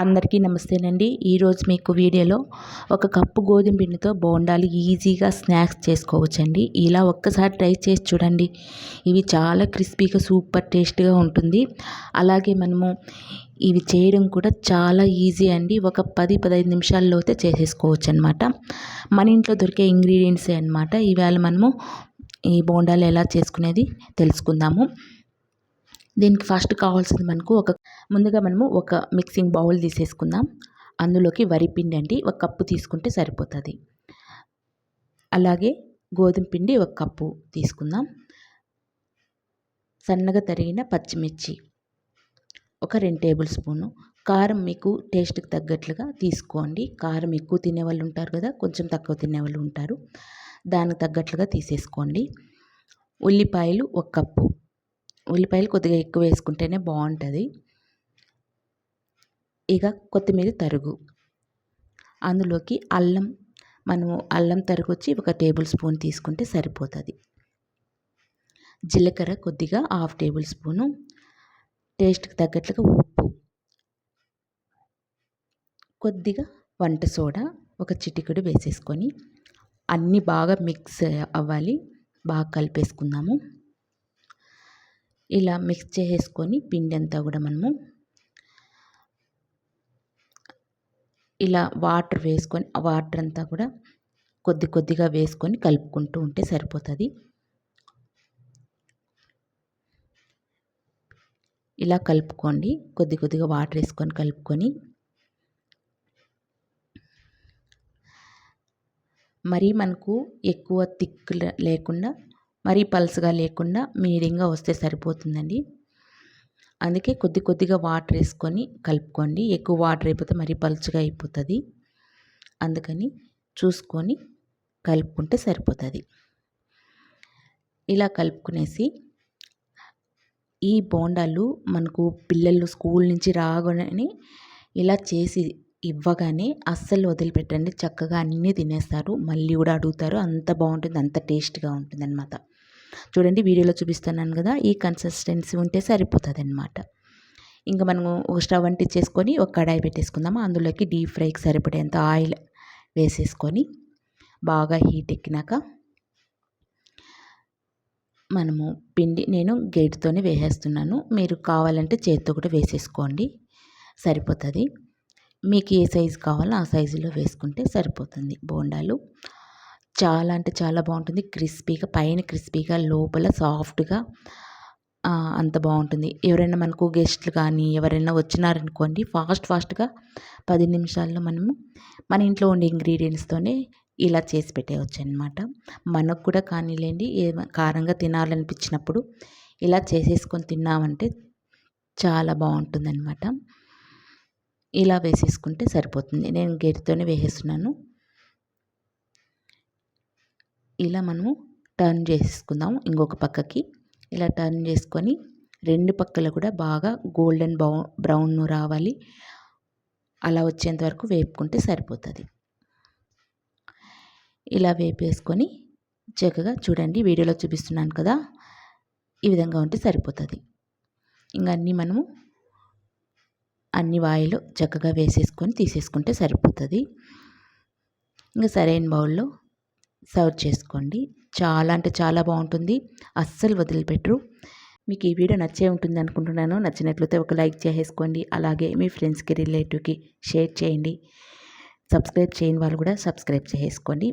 అందరికీ నమస్తేనండి. ఈరోజు మీకు వీడియోలో ఒక కప్పు గోధుమ పిండితో బోండాలు ఈజీగా స్నాక్స్ చేసుకోవచ్చండి. ఇలా ఒక్కసారి ట్రై చేసి చూడండి. ఇవి చాలా క్రిస్పీగా సూపర్ టేస్ట్గా ఉంటుంది. అలాగే మనము ఇవి చేయడం కూడా చాలా ఈజీ అండి. ఒక పది పదహైదు నిమిషాల్లో అయితే చేసేసుకోవచ్చు అనమాట మన ఇంట్లో దొరికే ఇంగ్రీడియంట్సే అనమాట ఇవాళ మనము ఈ బోండాలు ఎలా చేసుకునేది తెలుసుకుందాము. దీనికి ఫస్ట్ కావాల్సింది మనకు ఒక ముందుగా మనము ఒక మిక్సింగ్ బౌల్ తీసేసుకుందాం. అందులోకి వరి పిండి అండి ఒక కప్పు తీసుకుంటే సరిపోతుంది. అలాగే గోధుమ పిండి ఒక కప్పు తీసుకుందాం. సన్నగా తరిగిన పచ్చిమిర్చి ఒక రెండు టేబుల్ స్పూను. కారం మీకు టేస్ట్కి తగ్గట్లుగా తీసుకోండి. కారం ఎక్కువ తినే వాళ్ళు ఉంటారు కదా కొంచెం తక్కువ తినే వాళ్ళు ఉంటారు. దానికి తగ్గట్లుగా తీసేసుకోండి. ఉల్లిపాయలు ఒక కప్పు. ఉల్లిపాయలు కొద్దిగా ఎక్కువ వేసుకుంటేనే బాగుంటుంది. ఇక కొత్తిమీర తరుగు. అందులోకి అల్లం మనము అల్లం తరుగు వచ్చి ఒక టేబుల్ స్పూన్ తీసుకుంటే సరిపోతుంది. జీలకర్ర కొద్దిగా హాఫ్ టేబుల్ స్పూను. టేస్ట్కి తగ్గట్లుగా ఉప్పు. కొద్దిగా వంట సోడా ఒక చిటికెడు వేసేసుకొని అన్నీ బాగా మిక్స్ అవ్వాలి. బాగా కలిపేసుకుందాము. ఇలా మిక్స్ చేసుకొని పిండి అంతా కూడా మనము ఇలా వాటర్ వేసుకొని వాటర్ అంతా కూడా కొద్ది కొద్దిగా వేసుకొని కలుపుకుంటూ ఉంటే సరిపోతుంది. ఇలా కలుపుకోండి. కొద్ది కొద్దిగా వాటర్ వేసుకొని కలుపుకొని మరీ మనకు ఎక్కువ తిక్కు లేకుండా మరీ పల్స్గా లేకుండా మీడియంగా వస్తే సరిపోతుందండి. అందుకే కొద్ది కొద్దిగా వాటర్ వేసుకొని కలుపుకోండి. ఎక్కువ వాటర్ అయిపోతే మరీ పలుచగా అయిపోతుంది. అందుకని చూసుకొని కలుపుకుంటే సరిపోతుంది. ఇలా కలుపుకునేసి ఈ బోండాలు మనకు పిల్లలు స్కూల్ నుంచి రాగానే ఇలా చేసి ఇవ్వగానే అస్సలు వదిలిపెట్టండి. చక్కగా అన్నీ తినేస్తారు. మళ్ళీ కూడా అడుగుతారు. అంత బాగుంటుంది. అంత టేస్ట్గా ఉంటుంది అనమాట చూడండి వీడియోలో చూపిస్తున్నాను కదా ఈ కన్సిస్టెన్సీ ఉంటే సరిపోతుంది అనమాట ఇంకా మనము ఒక స్టవ్ అంటించేసుకొని ఒక కడాయి పెట్టేసుకుందాము అందులోకి డీప్ ఫ్రైకి సరిపడేంత ఆయిల్ వేసేసుకొని బాగా హీట్ ఎక్కినాక మనము పిండి నేను గేట్తోనే వేసేస్తున్నాను. మీరు కావాలంటే చేతితో కూడా వేసేసుకోండి సరిపోతుంది. మీకు ఏ సైజు కావాలో ఆ సైజులో వేసుకుంటే సరిపోతుంది బోండాలు. చాలా అంటే చాలా బాగుంటుంది. క్రిస్పీగా పైన క్రిస్పీగా లోపల సాఫ్ట్గా అంత బాగుంటుంది. ఎవరైనా మనకు గెస్ట్లు కానీ ఎవరైనా వచ్చినారనుకోండి ఫాస్ట్ ఫాస్ట్గా పది నిమిషాల్లో మనము మన ఇంట్లో ఉండే ఇంగ్రీడియంట్స్తోనే ఇలా చేసి పెట్టేయచ్చు అనమాట మనకు కూడా కానీలేండి ఏ కారంగా తినాలనిపించినప్పుడు ఇలా చేసేసుకొని తిన్నామంటే చాలా బాగుంటుంది అనమాట ఇలా వేసేసుకుంటే సరిపోతుంది. నేను గెరితోనే వేసేస్తున్నాను. ఇలా మనము టర్న్ చేసుకుందాం ఇంకొక పక్కకి. ఇలా టర్న్ చేసుకొని రెండు పక్కల కూడా బాగా గోల్డెన్ బౌ బ్రౌన్ రావాలి. అలా వచ్చేంత వరకు వేపుకుంటే సరిపోతుంది. ఇలా వేపేసుకొని చక్కగా చూడండి వీడియోలో చూపిస్తున్నాను కదా ఈ విధంగా ఉంటే సరిపోతుంది. ఇంకా అన్నీ మనము అన్ని వాయిలు చక్కగా వేసేసుకొని తీసేసుకుంటే సరిపోతుంది. ఇంకా సరైన బౌల్లో సర్వ్ చేసుకోండి. చాలా అంటే చాలా బాగుంటుంది. అస్సలు వదిలిపెట్టరు. మీకు ఈ వీడియో నచ్చే ఉంటుంది అనుకుంటున్నాను. నచ్చినట్లయితే ఒక లైక్ చేసేసుకోండి. అలాగే మీ ఫ్రెండ్స్కి రిలేటివ్కి షేర్ చేయండి. సబ్స్క్రైబ్ చేయని వాళ్ళు కూడా సబ్స్క్రైబ్ చేసేసుకోండి.